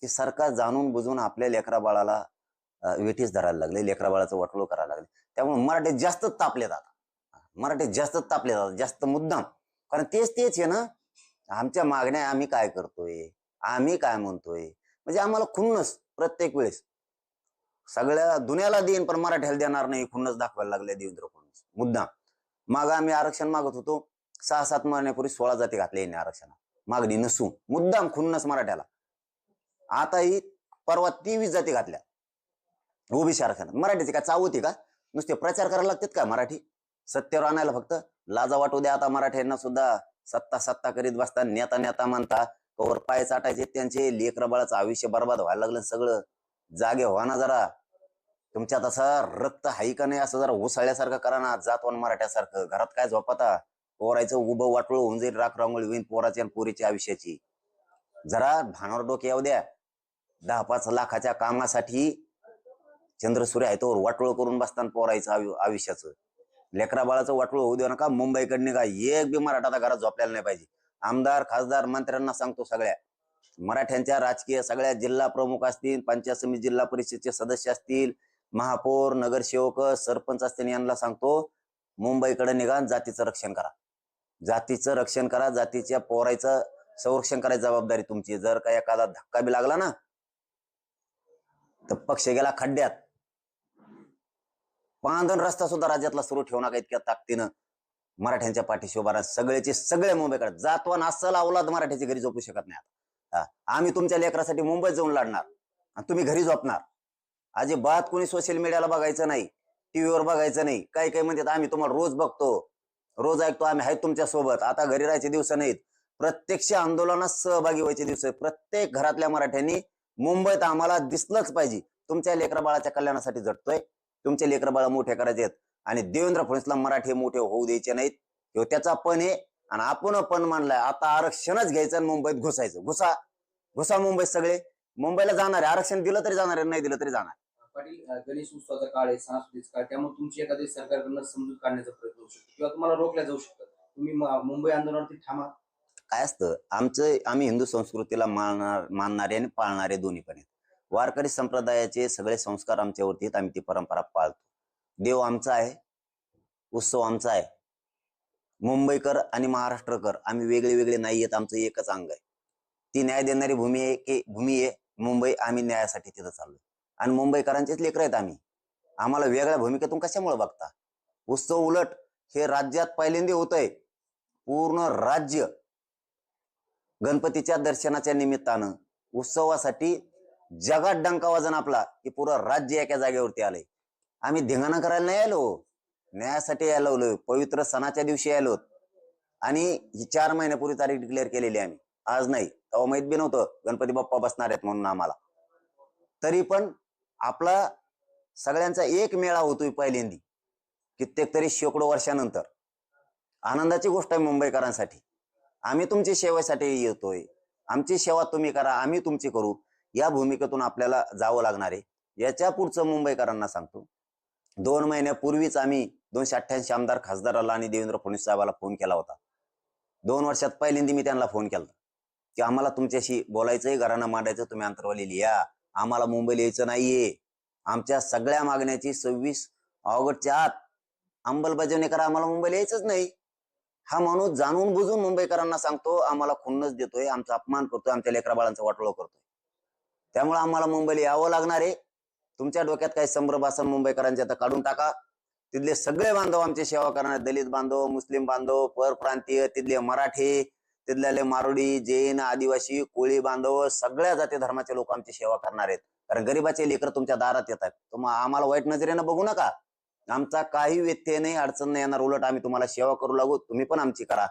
की सरकार जाणून बुजून आपल्या लेकरा बाळाला वेठीस धरायला लागले लेकरा बाळाचं वाटोळ करायला लागले. त्यामुळे मराठी जास्तच तापले जातात मराठी जास्तच तापले जातात जास्त मुद्दाम. कारण तेच तेच आहे ना आमच्या मागण्या आम्ही काय करतोय आम्ही काय म्हणतोय? म्हणजे आम्हाला खुन्नस प्रत्येक वेळेस. सगळ्या दुनियाला देईन पण मराठ्याला देणार नाही खुन्नस दाखवायला लागले देवेंद्र फडणवीस. मुद्दाम. माग आम्ही आरक्षण मागत होतो. सहा सात महिन्यापूर्वी सोळा जाती घातले यांनी आरक्षणात मागणी नसून. मुद्दाम खुन्नस मराठ्याला. आता ही परवा तेवीस जाती घातल्या. ओबीसी आरक्षणात मराठीची काय चाव होती का? नुसते प्रचार करायला लागतात का मराठी? सत्यावर आणायला फक्त? लाजा वाटू द्या आता मराठ्यांना सुद्धा. सत्ता सत्ता करीत बसता नेता नेता म्हणता. कवर पाय चाटायचे त्यांचे लेकर बाळाचं आयुष्य बर्बाद व्हायला लागलं सगळं जागे व्हा ना जरा. तुमच्यात असं रक्त हाई का नाही असं जरा उसळल्यासारखं करा ना जातवान मराठ्यासारखं. घरात काय झोपता? पोरायचं उभं वाटूळ होऊन जाईल राख रांगोळी होईन पोराची आणि पोरीच्या आयुष्याची. जरा भानावर डोके येऊ द्या. दहा पाच लाखाच्या कामासाठी चंद्रसूर्य आहे तो वाटोळ करून बसताना पोरायचं आयु- आयुष्याचं. लेकरा बाळाचं वाटोळ होऊ देऊ नका मुंबईकडनं का एक बी मराठा घरात झोपल्याला नाही पाहिजे. आमदार खासदार मंत्र्यांना सांगतो सगळ्या. मराठ्यांच्या राजकीय सगळ्या जिल्हा प्रमुख असतील पंचायत समिती जिल्हा परिषदचे सदस्य असतील महापौर नगरसेवक सरपंच असतील यांना सांगतो मुंबईकडे निघा जातीचं रक्षण करा. जातीचं रक्षण करा जातीच्या पोरायचं संरक्षण करायची जबाबदारी तुमची. जर का एखादा धक्का बी लागला ना तर पक्ष गेला खड्ड्यात. पांधन रस्ता सुद्धा राज्यातला सुरू ठेवू नका इतक्या ताकदीनं. मराठ्यांच्या पाठीशी उभा राहा सगळ्याचे सगळे मुंबईकडे. जातवान अस्सल अवलाद मराठ्याची घरी झोपू शकत नाही आता. आम्ही तुमच्या लेकरासाठी मुंबईत जाऊन लढणार. आणि तुम्ही घरी झोपणार. अजिबात कोणी सोशल मीडियाला बघायचं नाही. टीव्हीवर बघायचं नाही. काही काही म्हणतात आम्ही तुम्हाला रोज बघतो. रोज ऐकतो. आम्ही आहेत तुमच्यासोबत. आता घरी राहायचे दिवस नाहीत. प्रत्यक्ष आंदोलनात सहभागी व्हायचे दिवस. आहेत. प्रत्येक घरातल्या मराठ्यांनी मुंबईत आम्हाला दिसलंच पाहिजे. तुमच्या लेकरबाळाच्या कल्याणासाठी झटतोय तुमचे लेकरबाळ मोठे करायचे आहेत. आणि देवेंद्र फडणवीसला मराठी मोठे होऊ द्यायचे नाहीत. ह्यो त्याचा पण आहे. आणि आपण पण मानलाय. आता आरक्षणच घ्यायचं आणि मुंबईत घुसायचं. घुसा. घुसा मुंबईत सगळे. मुंबईला जाणार आहे. आरक्षण दिलं तरी जाणार आहे. नाही दिलं तरी जाणार पाटील गणेश उत्सवाचा काळ आहे. सांस्कृतिक काळ त्यामुळे तुमची एखादी सरकारकडनं समजूत काढण्याचा प्रयत्न होऊ शकतो. किंवा तुम्हाला रोखल्या जाऊ शकतात. तुम्ही मुंबई आंदोलनावरती थांबा. काय असतं? आमचं आम्ही हिंदू संस्कृतीला मानणार मानणारे आणि पाळणारे दोन्ही पण आहेत. वारकरी संप्रदायाचे सगळे संस्कार आमच्यावरती आहेत आम्ही ती परंपरा पाळतो. देव आमचा आहे उत्सव आमचा आहे. मुंबईकर आणि महाराष्ट्रकर आम्ही वेगळे वेगळे नाही आहेत आमचं एकच अंग आहे. ती न्याय देणारी भूमी आहे की भूमी आहे मुंबई आम्ही न्यायासाठी तिथं चाललोय. आणि मुंबईकरांचेच लेकर आहेत आम्ही. आम्हाला वेगळ्या भूमिकेतून कशामुळे बघता? उत्सव उलट हे राज्यात पहिल्यांदा होतंय. पूर्ण राज्य गणपतीच्या दर्शनाच्या निमित्तानं उत्सवासाठी जगात डंका वाजन आपला की पुरं राज्य एका जागेवरती आलंय. आम्ही धिंगाणा करायला नाही आलो. न्यायासाठी यायला आलोय पवित्र सणाच्या दिवशी आलो आणि ही चार महिन्यापूर्वी तारीख डिक्लेअर केलेली आम्ही. आज नाही. तेव्हा माहीत बी नव्हतं. गणपती बाप्पा बसणार आहेत म्हणून आम्हाला. तरी पण आपला सगळ्यांचा एक मेळा होतोय पहिल्यांदी. कित्येक तरी शेकडो वर्षानंतर. आनंदाची गोष्ट आहे मुंबईकरांसाठी. आम्ही तुमची सेवेसाठी येतोय. आमची सेवा तुम्ही करा आम्ही तुमची करू. या भूमिकेतून आपल्याला जावं लागणार आहे. याच्या पुढचं मुंबईकरांना सांगतो. दोन महिन्यापूर्वीच आम्ही दोनशे अठ्ठ्याऐंशी आमदार खासदाराला आणि देवेंद्र फडणवीस साहेबाला फोन केला होता. दोन वर्षात पहिल्यांदा मी त्यांना फोन केला की आम्हाला तुमच्याशी बोलायचंय घरानं मांडायचं तुम्ही अंतरवाली लिहा. आम्हाला मुंबईला यायचं नाहीये. आमच्या सगळ्या मागण्याची सव्वीस ऑगस्टच्या आत अंमलबजावणी करा आम्हाला मुंबईला यायचंच नाही. हा माणूस जाणून बुजून मुंबईकरांना सांगतो आम्हाला खुन्नच देतोय आमचा अपमान करतोय आमच्या लेकरा बाळांचा वाटोळ करतोय. त्यामुळे आम्हाला मुंबईला यावं लागणार आहे. तुमच्या डोक्यात काही संभ्रम असेल मुंबईकरांचे आता काढून टाका. तिथले सगळे बांधव आमची सेवा करणार दलित बांधव मुस्लिम बांधव परप्रांतीय तिथले मराठी तिथल्याले मारुडी जैन आदिवासी कोळी बांधव सगळ्या जाती धर्माचे लोक आमची सेवा करणार आहेत. कारण गरीबाचे लेकर तुमच्या दारात येतात. तुम्हाला आम्हाला वाईट नजरेनं बघू नका. आमचा काही व्यत्यय नाही अडचण नाही येणार उलट आम्ही तुम्हाला सेवा करू लागू तुम्ही पण आमची करा.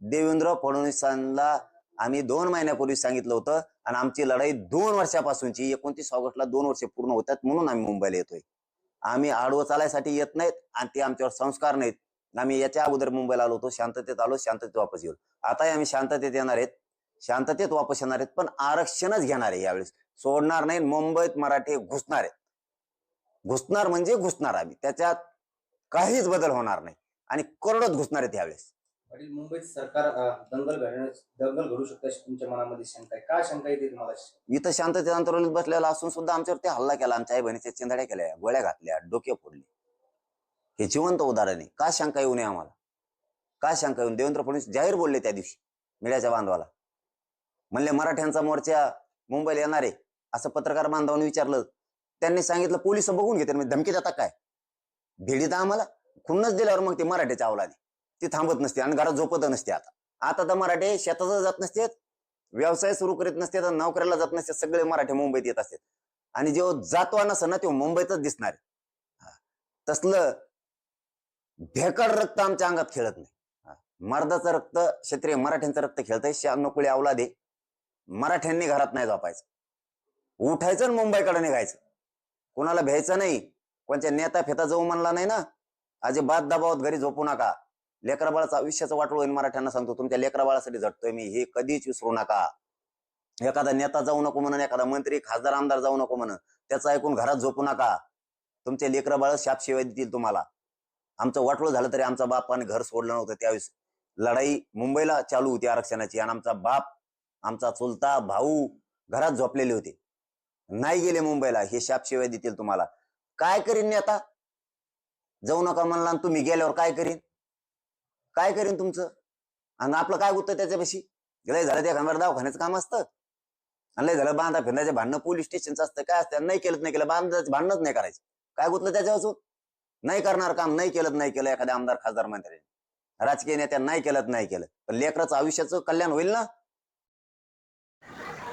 देवेंद्र फडणवीसांना आम्ही दोन महिन्यापूर्वी सांगितलं होतं आणि आमची लढाई दोन वर्षापासूनची एकोणतीस ऑगस्टला दोन वर्ष पूर्ण होतात म्हणून आम्ही मुंबईला येतोय. आम्ही आडवं चालायसाठी येत नाहीत आणि ते आमच्यावर संस्कार नाहीत. आम्ही याच्या अगोदर मुंबईला आलो होतो शांततेत आलो शांततेत वापस येऊ. आताही आम्ही शांततेत येणार आहेत शांततेत वापस येणार आहेत पण आरक्षणच घेणार आहे यावेळेस. सोडणार नाही मुंबईत मराठी घुसणार आहेत. घुसणार म्हणजे घुसणार आम्ही. त्याच्यात काहीच बदल होणार नाही. आणि करोडच घुसणार आहेत यावेळेस पाटील मुंबईत सरकार दंगल दंगल घडू शकते तुमच्या मनामध्ये शंका आहे? का शंका येते तुम्हाला इथं शांततेत अंतरावलीत बसलेला असून सुद्धा आमच्यावरती हल्ला केला. आमच्या आई बहिणीच्या चिंधड्या केल्या गोळ्या घातल्या डोके फोडले. हे जिवंत उदाहरण आहे. का शंका येऊ नये आम्हाला? का शंका येऊन देवेंद्र फडणवीस जाहीर बोलले त्या दिवशी मीडियाच्या बांधवाला. म्हणले मराठ्यांचा मोर्चा मुंबईला येणार आहे. असं पत्रकार बांधवांनी विचारलं. त्यांनी सांगितलं पोलीस बघून घेते. म्हणजे धमकी देतात काय? भेडीत आम्हाला. खुन्नच दिल्यावर मग ते मराठ्याच्या अवलादी. ती थांबत नसते आणि घरात झोपत नसते आता. आता तर मराठे शेतातच जात नसते. व्यवसाय सुरू करीत नसते तर नोकऱ्याला जात नसते. सगळे मराठे मुंबईत येत असतात आणि जेव्हा जातो नसं ना तेव्हा मुंबईतच दिसणार तसलं भेकड रक्त आमच्या अंगात खेळत नाही. मर्दाचं रक्त क्षत्रिय मराठ्यांचं रक्त खेळतंय. शहाण्णव अवलादे. मराठ्यांनी घरात नाही झोपायचं. उठायचं आणि मुंबईकडे निघायचं. कोणाला भ्यायचं नाही. कोणत्या नेता फेता जाऊ म्हणला नाही ना? अजिबात दबावात घरी झोपू नका. लेकराबाळाचं आयुष्याचं वाटोळ होईल मराठ्यांना सांगतो तुमच्या लेकराबाळासाठी झटतोय मी. हे कधीच विसरू नका. एखादा नेता जाऊ नको म्हणून एखादा मंत्री खासदार आमदार जाऊ नको म्हणून त्याचं ऐकून घरात झोपू नका. तुमचे लेकराबाळ शाप शिवाय देतील तुम्हाला. आमचं वाटोळ झालं तरी आमचा बाप आणि घर सोडलं नव्हतं त्यावेळेस. लढाई मुंबईला चालू होती आरक्षणाची आणि आमचा बाप आमचा चुलता भाऊ घरात झोपलेले होते. नाही गेले मुंबईला हे शाप शिवाय देतील तुम्हाला. काय करीन नेता जाऊ नका म्हणला आणि तुम्ही गेल्यावर काय करीन? काय करीन तुमचं? आणि आपलं काय गुत्त त्याच्यापाशी? लय झालं त्या खांबार दवाखान्याचं काम असतं. आणि लय झालं बांधा फिरण्याचे भांडणं पोलीस स्टेशनचं असतं काय असतं? नाही केलं नाही केलं बांधाचं भांडणच नाही करायचं. काय गुतलं त्याच्यापासून? नाही करणार काम नाही केलं नाही केलं एखाद्या आमदार खासदार मंत्री राजकीय नेत्या नाही केलं नाही केलं. पण लेकराचं आयुष्याचं कल्याण होईल ना?